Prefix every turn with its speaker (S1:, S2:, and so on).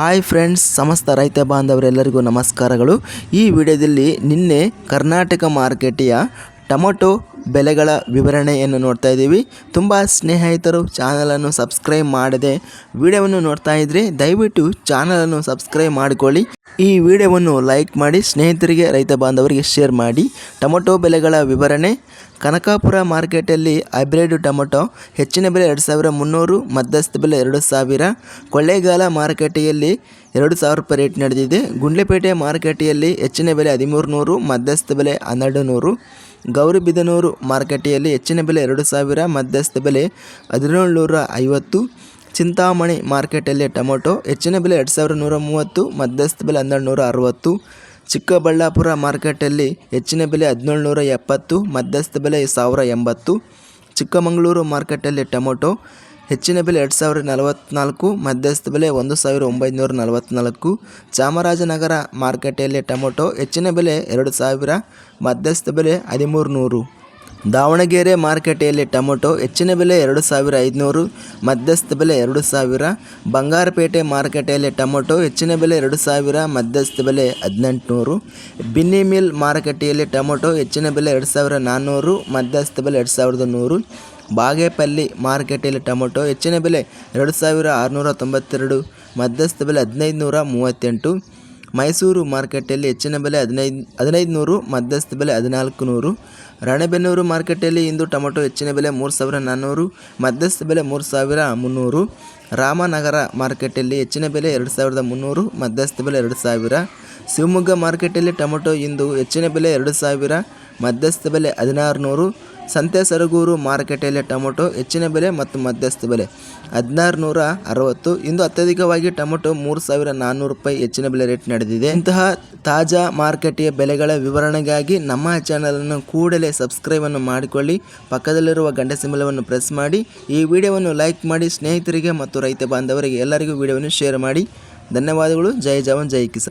S1: Hi friends ಸಮಸ್ತ ರೈತ ಬಾಂಧವರೆಲ್ಲರಿಗೂ ನಮಸ್ಕಾರಗಳು. ಈ ವಿಡಿಯೋದಲ್ಲಿ ನಿನ್ನೆ ಕರ್ನಾಟಕ ಮಾರ್ಕೆಟಿಯ ಟೊಮೊಟೊ ಬೆಲೆಗಳ ವಿವರಣೆಯನ್ನು ನೋಡ್ತಾ ಇದ್ದೀವಿ. ತುಂಬ ಸ್ನೇಹಿತರು ಚಾನಲನ್ನು ಸಬ್ಸ್ಕ್ರೈಬ್ ಮಾಡದೆ ವಿಡಿಯೋವನ್ನು ನೋಡ್ತಾ ಇದ್ದರೆ ದಯವಿಟ್ಟು ಚಾನಲನ್ನು ಸಬ್ಸ್ಕ್ರೈಬ್ ಮಾಡಿಕೊಳ್ಳಿ. ಈ ವಿಡಿಯೋವನ್ನು ಲೈಕ್ ಮಾಡಿ ಸ್ನೇಹಿತರಿಗೆ, ರೈತ ಬಾಂಧವರಿಗೆ ಶೇರ್ ಮಾಡಿ. ಟೊಮೊಟೊ ಬೆಲೆಗಳ ವಿವರಣೆ. ಕನಕಾಪುರ ಮಾರ್ಕೆಟಲ್ಲಿ ಹೈಬ್ರಿಡ್ ಟೊಮೊಟೊ ಹೆಚ್ಚಿನ ಬೆಲೆ ಎರಡು ಸಾವಿರ ಮುನ್ನೂರು, ಮಧ್ಯಸ್ಥ ಬೆಲೆ ಎರಡು ಸಾವಿರ. ಕೊಳ್ಳೇಗಾಲ ಮಾರುಕಟ್ಟೆಯಲ್ಲಿ ಎರಡು ಸಾವಿರ ರೂಪಾಯಿ ರೇಟ್ ನಡೆದಿದೆ. ಗುಂಡ್ಲೆಪೇಟೆ ಮಾರುಕಟ್ಟೆಯಲ್ಲಿ ಹೆಚ್ಚಿನ ಬೆಲೆ ಹದಿಮೂರು ನೂರು ಮಧ್ಯಸ್ಥ ಬೆಲೆ ಹನ್ನೆರಡು ನೂರು ಗೌರಿಬಿದನೂರು ಮಾರುಕಟ್ಟೆಯಲ್ಲಿ ಹೆಚ್ಚಿನ ಬೆಲೆ ಎರಡು ಸಾವಿರ, ಮಧ್ಯಸ್ಥ ಬೆಲೆ ಹದಿನೇಳು ನೂರ ಐವತ್ತು. ಚಿಂತಾಮಣಿ ಮಾರ್ಕೆಟಲ್ಲಿ ಟೊಮೊಟೊ, ಹೆಚ್ಚಿನ ಬೆಲೆ ಎರಡು ಸಾವಿರದ ನೂರ ಮೂವತ್ತು ಮಧ್ಯಸ್ಥ ಬೆಲೆ ಹನ್ನೆರಡು ನೂರ ಅರವತ್ತು. ಚಿಕ್ಕಬಳ್ಳಾಪುರ ಮಾರ್ಕೆಟಲ್ಲಿ ಹೆಚ್ಚಿನ ಬೆಲೆ ಹದಿನೇಳು ನೂರ ಎಪ್ಪತ್ತು, ಮಧ್ಯಸ್ಥ ಬೆಲೆ ಸಾವಿರ ಎಂಬತ್ತು. ಚಿಕ್ಕಮಗಳೂರು ಮಾರ್ಕೆಟಲ್ಲಿ ಟೊಮೊಟೊ, ಹೆಚ್ಚಿನ ಬೆಲೆ ಎರಡು ಸಾವಿರದ ನಲವತ್ತ್ನಾಲ್ಕು ಮಧ್ಯಸ್ಥ ಬೆಲೆ ಒಂದು ಸಾವಿರ ಒಂಬೈನೂರ ನಲವತ್ತ್ನಾಲ್ಕು ಚಾಮರಾಜನಗರ ಮಾರ್ಕೆಟಲ್ಲಿ ಟೊಮೊಟೊ, ಹೆಚ್ಚಿನ ಬೆಲೆ ಎರಡು ಸಾವಿರ, ಮಧ್ಯಸ್ಥ ಬೆಲೆ ಹದಿಮೂರು ನೂರು. ದಾವಣಗೆರೆ ಮಾರುಕಟ್ಟೆಯಲ್ಲಿ ಟೊಮೊಟೊ ಹೆಚ್ಚಿನ ಬೆಲೆ ಎರಡು ಸಾವಿರ ಐದುನೂರು, ಮಧ್ಯಸ್ಥ ಬೆಲೆ ಎರಡು ಸಾವಿರ, ಬಂಗಾರಪೇಟೆ ಮಾರುಕಟ್ಟೆಯಲ್ಲಿ ಟೊಮೊಟೊ ಹೆಚ್ಚಿನ ಬೆಲೆ ಎರಡು ಸಾವಿರ, ಮಧ್ಯಸ್ಥ ಬೆಲೆ ಹದಿನೆಂಟುನೂರು, ಬಿನ್ನಿ ಮಿಲ್ ಮಾರುಕಟ್ಟೆಯಲ್ಲಿ ಟೊಮೊಟೊ ಹೆಚ್ಚಿನ ಬೆಲೆ ಎರಡು ಸಾವಿರ ನಾನ್ನೂರು, ಮಧ್ಯಸ್ಥ ಬೆಲೆ ಎರಡು ಸಾವಿರದ ನೂರು, ಬಾಗೇಪಲ್ಲಿ ಮಾರುಕಟ್ಟೆಯಲ್ಲಿ ಟೊಮೊಟೊ ಹೆಚ್ಚಿನ ಬೆಲೆ ಎರಡು ಸಾವಿರ ಆರುನೂರ ತೊಂಬತ್ತೆರಡು, ಮಧ್ಯಸ್ಥ ಬೆಲೆ ಹದಿನೈದು ನೂರ ಮೂವತ್ತೆಂಟು ಮೈಸೂರು ಮಾರುಕಟ್ಟೆಯಲ್ಲಿ ಹೆಚ್ಚಿನ ಬೆಲೆ ಹದಿನೈದು ಹದಿನೈದು ನೂರು ಮಧ್ಯಸ್ಥ ಬೆಲೆ ಹದಿನಾಲ್ಕು ನೂರು ರಾಣೆಬೆನ್ನೂರು ಮಾರುಕಟ್ಟೆಯಲ್ಲಿ ಇಂದು ಟೊಮೊಟೊ ಹೆಚ್ಚಿನ ಬೆಲೆ ಮೂರು ಸಾವಿರ ನಾನ್ನೂರು, ಮಧ್ಯಸ್ಥ ಬೆಲೆ ಮೂರು ಸಾವಿರ ಮುನ್ನೂರು. ರಾಮನಗರ ಮಾರುಕಟ್ಟೆಯಲ್ಲಿ ಹೆಚ್ಚಿನ ಬೆಲೆ ಎರಡು ಸಾವಿರದ ಮುನ್ನೂರು, ಮಧ್ಯಸ್ಥ ಬೆಲೆ ಎರಡು ಸಾವಿರ ಶಿವಮೊಗ್ಗ ಮಾರುಕಟ್ಟೆಯಲ್ಲಿ ಟೊಮೊಟೊ ಇಂದು ಹೆಚ್ಚಿನ ಬೆಲೆ ಎರಡು ಸಾವಿರ ಮಧ್ಯಸ್ಥ ಬೆಲೆ ಹದಿನಾರು ನೂರು ಸಂತೆ ಸರಗೂರು ಮಾರುಕಟ್ಟೆಯಲ್ಲಿ ಟೊಮೊಟೊ ಹೆಚ್ಚಿನ ಬೆಲೆ ಮತ್ತು ಮಧ್ಯಸ್ಥ ಬೆಲೆ ಹದಿನಾರು ನೂರ ಅರವತ್ತು. ಇಂದು ಅತ್ಯಧಿಕವಾಗಿ ಟೊಮೊಟೊ ಮೂರು ಸಾವಿರ ನಾನ್ನೂರು ರೂಪಾಯಿ ಹೆಚ್ಚಿನ ಬೆಲೆ ರೇಟ್ ನಡೆದಿದೆ. ಇಂತಹ ತಾಜಾ ಮಾರುಕಟ್ಟೆಯ ಬೆಲೆಗಳ ವಿವರಣೆಗಾಗಿ ನಮ್ಮ ಚಾನಲನ್ನು ಕೂಡಲೇ ಸಬ್ಸ್ಕ್ರೈಬನ್ನು ಮಾಡಿಕೊಳ್ಳಿ. ಪಕ್ಕದಲ್ಲಿರುವ ಗಂಟೆ ಸಿಂಬಲವನ್ನು ಪ್ರೆಸ್ ಮಾಡಿ. ಈ ವಿಡಿಯೋವನ್ನು ಲೈಕ್ ಮಾಡಿ. ಸ್ನೇಹಿತರಿಗೆ ಮತ್ತು ರೈತ ಬಾಂಧವರಿಗೆ ಎಲ್ಲರಿಗೂ ವಿಡಿಯೋವನ್ನು ಶೇರ್ ಮಾಡಿ. ಧನ್ಯವಾದಗಳು. ಜೈ ಜವಾನ್, ಜೈ ಕಿಸಾನ್.